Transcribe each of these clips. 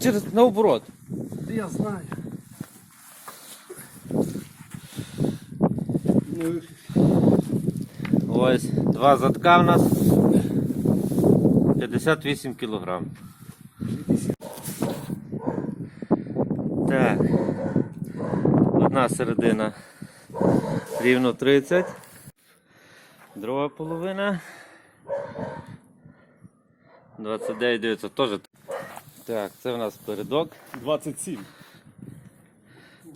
Через наоборот. Я знаю. Ну, Ось два задка в нас. 58 кілограм. Так. Одна середина рівно 30. Друга половина. 29 дивіться, теж. Так, це в нас передок. 27.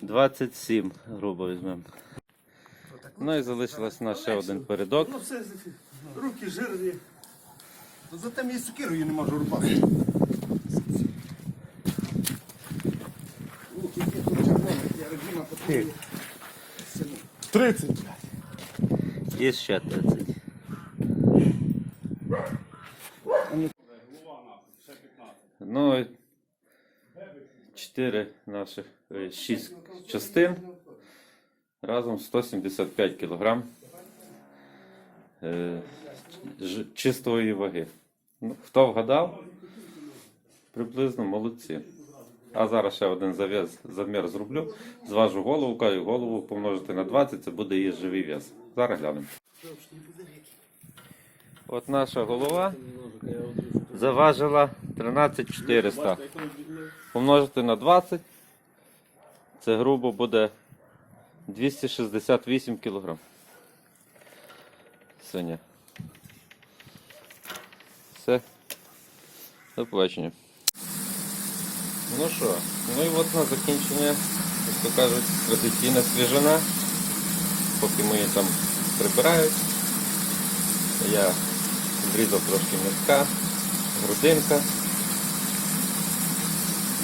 27, грубо візьмемо. Ну і залишилось у нас ще один передок. Ну все, руки жирні. Ну, Зате мені сукирою не можу рубати. Руки є тут червоні, я режима потрібна. 30, блядь. І ще 30. Ну, чотири наших, е, шість частин. Разом 175 кілограм е, чистої ваги. Ну, хто вгадав? Приблизно молодці. А зараз ще один зав'яз, замір зроблю. Зважу голову, каю голову помножити на 20, це буде її живий вес. Зараз глянемо. От наша голова заважила 13400. Помножити на 20. Це грубо буде 268 кг. Синя. Все. До побачення. Ну що, ну і от на закінчення, як то кажуть, традиційна свіжина. Поки мої там прибирають. Я зрізав трошки м'яска, грудинка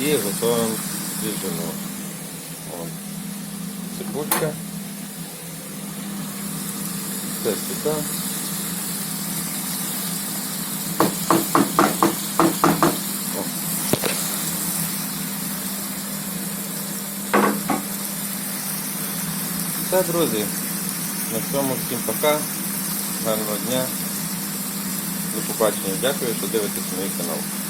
і готуємо свіжину. Цибулька. Все сюди. Все, друзі. На цьому всім пока. Гарного дня. До побачення. Дякую, що дивитесь мій канал.